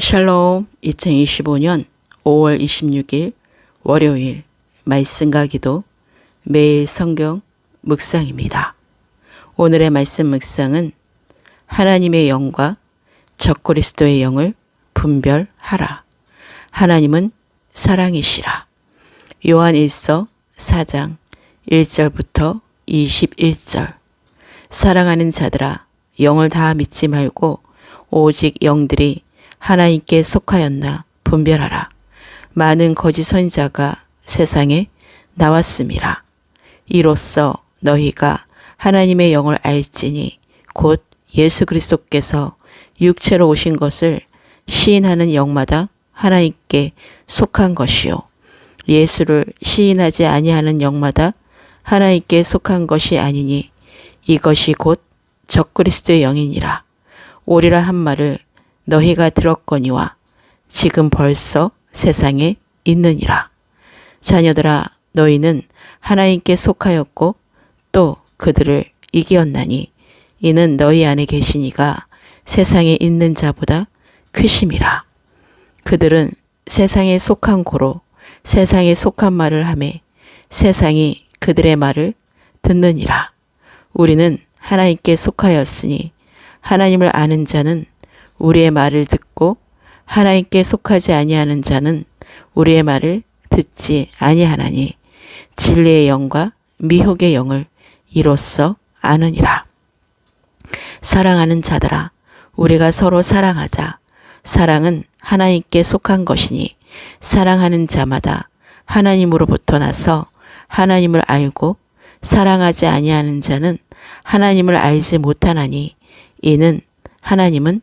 샬롬 2025년 5월 26일 월요일 말씀과 기도 매일 성경 묵상입니다. 오늘의 말씀 묵상은 하나님의 영과 적그리스도의 영을 분별하라. 하나님은 사랑이시라. 요한 1서 4장 1절부터 21절 사랑하는 자들아 영을 다 믿지 말고 오직 영들이 하나님께 속하였나 분별하라. 많은 거짓 선자가 세상에 나왔음이라. 이로써 너희가 하나님의 영을 알지니 곧 예수 그리스도께서 육체로 오신 것을 시인하는 영마다 하나님께 속한 것이요 예수를 시인하지 아니하는 영마다 하나님께 속한 것이 아니니 이것이 곧 적그리스도의 영이니라 오리라 한 말을 너희가 들었거니와 지금 벌써 세상에 있느니라 자녀들아 너희는 하나님께 속하였고 또 그들을 이기었나니 이는 너희 안에 계시니가 세상에 있는 자보다 크심이라. 그들은 세상에 속한 고로 세상에 속한 말을 하매 세상이 그들의 말을 듣느니라. 우리는 하나님께 속하였으니 하나님을 아는 자는 우리의 말을 듣고 하나님께 속하지 아니하는 자는 우리의 말을 듣지 아니하나니 진리의 영과 미혹의 영을 이로써 아느니라. 사랑하는 자들아 우리가 서로 사랑하자. 사랑은 하나님께 속한 것이니 사랑하는 자마다 하나님으로부터 나서 하나님을 알고 사랑하지 아니하는 자는 하나님을 알지 못하나니 이는 하나님은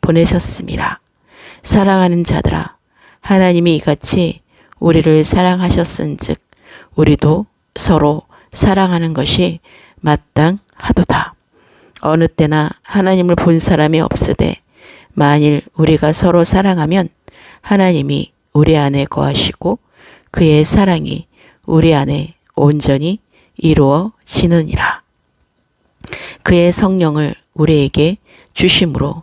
보내셨습니다. 사랑하는 자들아 하나님이 이같이 우리를 사랑하셨은즉 우리도 서로 사랑하는 것이 마땅하도다. 어느 때나 하나님을 본 사람이 없으되 만일 우리가 서로 사랑하면 하나님이 우리 안에 거하시고 그의 사랑이 우리 안에 온전히 이루어지느니라. 그의 성령을 우리에게 주심으로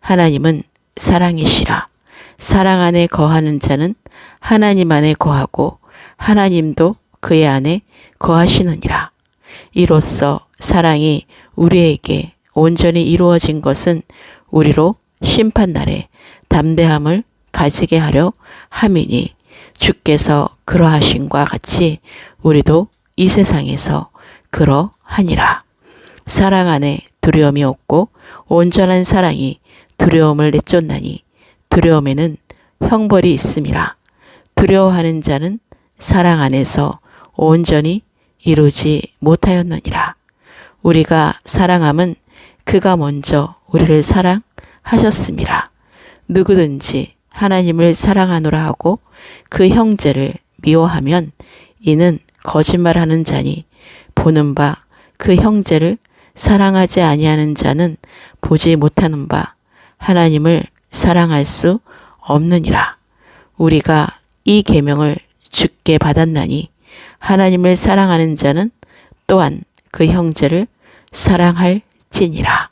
하나님은 사랑이시라. 사랑 안에 거하는 자는 하나님 안에 거하고 하나님도 그의 안에 거하시느니라. 이로써 사랑이 우리에게 온전히 이루어진 것은 우리로 심판날에 담대함을 가지게 하려 함이니 주께서 그러하신과 같이 우리도 이 세상에서 그러하니라. 사랑 안에 두려움이 없고 온전한 사랑이 두려움을 내쫓나니 두려움에는 형벌이 있음이라. 두려워하는 자는 사랑 안에서 온전히 이루지 못하였느니라. 우리가 사랑함은 그가 먼저 우리를 사랑하셨습니다. 누구든지 하나님을 사랑하노라 하고 그 형제를 미워하면 이는 거짓말하는 자니 보는 바 그 형제를 사랑하지 아니하는 자는 보지 못하는 바 하나님을 사랑할 수 없느니라. 우리가 이 계명을 주께 받았나니 하나님을 사랑하는 자는 또한 그 형제를 사랑할지니라.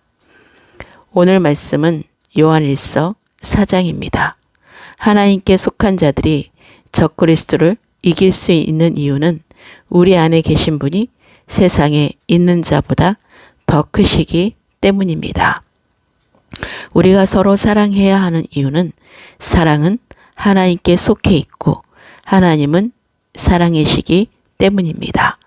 오늘 말씀은 요한일서 4장입니다. 하나님께 속한 자들이 적그리스도를 이길 수 있는 이유는 우리 안에 계신 분이 세상에 있는 자보다 더 크시기 때문입니다. 우리가 서로 사랑해야 하는 이유는 사랑은 하나님께 속해 있고 하나님은 사랑이시기 때문입니다.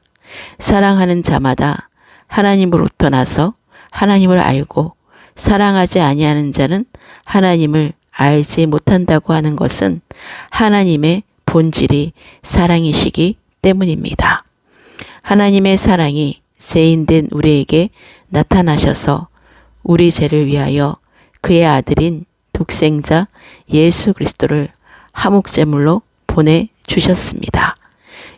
사랑하는 자마다 하나님으로부터 나서 하나님을 알고 사랑하지 아니하는 자는 하나님을 알지 못한다고 하는 것은 하나님의 본질이 사랑이시기 때문입니다. 하나님의 사랑이 죄인된 우리에게 나타나셔서 우리 죄를 위하여 그의 아들인 독생자 예수 그리스도를 하목제물로 보내 주셨습니다.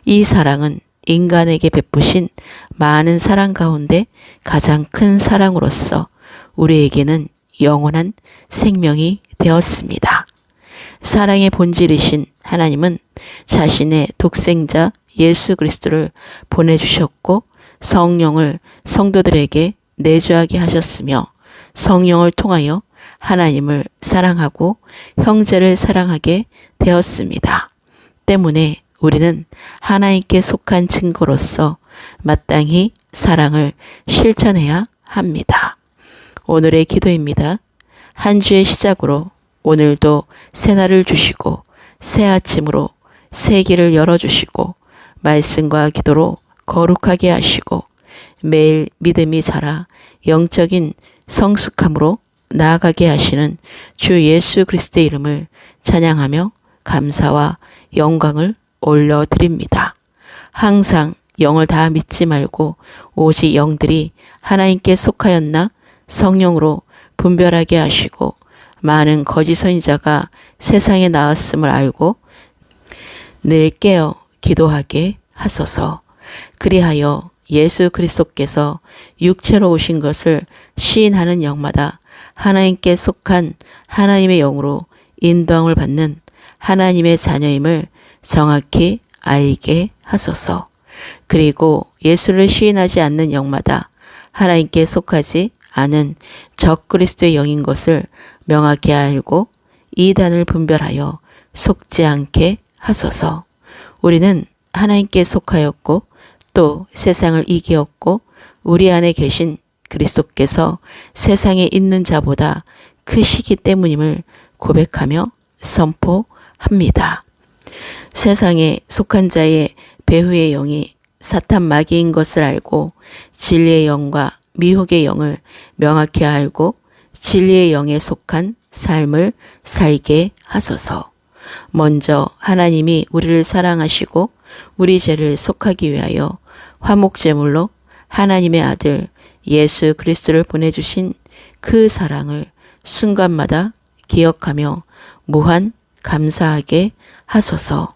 이 사랑은 인간에게 베푸신 많은 사랑 가운데 가장 큰 사랑으로서 우리에게는 영원한 생명이 되었습니다. 사랑의 본질이신 하나님은 자신의 독생자 예수 그리스도를 보내주셨고 성령을 성도들에게 내주하게 하셨으며 성령을 통하여 하나님을 사랑하고 형제를 사랑하게 되었습니다. 때문에 우리는 하나님께 속한 증거로서 마땅히 사랑을 실천해야 합니다. 오늘의 기도입니다. 한 주의 시작으로 오늘도 새날을 주시고 새 아침으로 새 길을 열어주시고 말씀과 기도로 거룩하게 하시고 매일 믿음이 자라 영적인 성숙함으로 나아가게 하시는 주 예수 그리스도의 이름을 찬양하며 감사와 영광을 올려드립니다. 항상 영을 다 믿지 말고 오직 영들이 하나님께 속하였나 성령으로 분별하게 하시고 많은 거짓 선지자가 세상에 나왔음을 알고 늘 깨어 기도하게 하소서. 그리하여 예수 그리스도께서 육체로 오신 것을 시인하는 영마다 하나님께 속한 하나님의 영으로 인도함을 받는 하나님의 자녀임을 정확히 알게 하소서. 그리고 예수를 시인하지 않는 영마다 하나님께 속하지 않은 적 그리스도의 영인 것을 명확히 알고 이단을 분별하여 속지 않게 하소서. 우리는 하나님께 속하였고 또 세상을 이기었고 우리 안에 계신 그리스도께서 세상에 있는 자보다 크시기 때문임을 고백하며 선포합니다. 세상에 속한 자의 배후의 영이 사탄 마귀인 것을 알고 진리의 영과 미혹의 영을 명확히 알고 진리의 영에 속한 삶을 살게 하소서. 먼저 하나님이 우리를 사랑하시고 우리 죄를 속하기 위하여 화목 제물로 하나님의 아들 예수 그리스도를 보내주신 그 사랑을 순간마다 기억하며 무한 감사하게 하소서.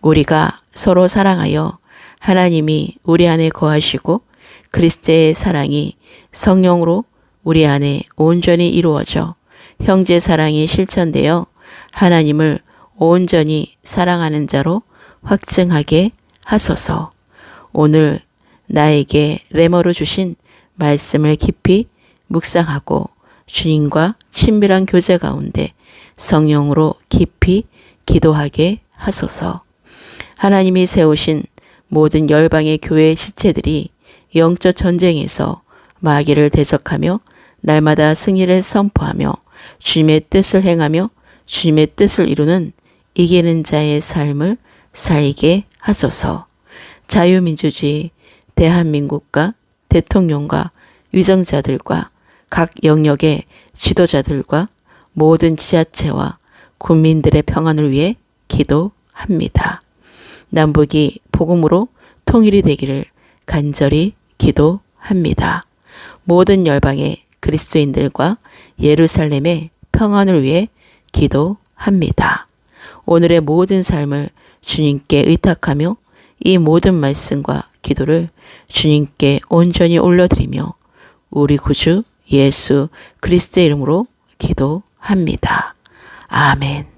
우리가 서로 사랑하여 하나님이 우리 안에 거하시고 그리스도의 사랑이 성령으로 우리 안에 온전히 이루어져 형제 사랑이 실천되어 하나님을 온전히 사랑하는 자로 확증하게 하소서. 오늘 나에게 레머로 주신 말씀을 깊이 묵상하고 주님과 친밀한 교제 가운데 성령으로 깊이 기도하게 하소서. 하나님이 세우신 모든 열방의 교회 시체들이 영적 전쟁에서 마귀를 대적하며 날마다 승리를 선포하며 주님의 뜻을 행하며 주님의 뜻을 이루는 이기는 자의 삶을 살게 하소서. 자유민주주의 대한민국과 대통령과 위정자들과 각 영역의 지도자들과 모든 지자체와 국민들의 평안을 위해 기도합니다. 남북이 복음으로 통일이 되기를 간절히 기도합니다. 모든 열방의 그리스도인들과 예루살렘의 평안을 위해 기도합니다. 오늘의 모든 삶을 주님께 의탁하며 이 모든 말씀과 기도를 주님께 온전히 올려드리며 우리 구주 예수 그리스도의 이름으로 기도합니다. 아멘.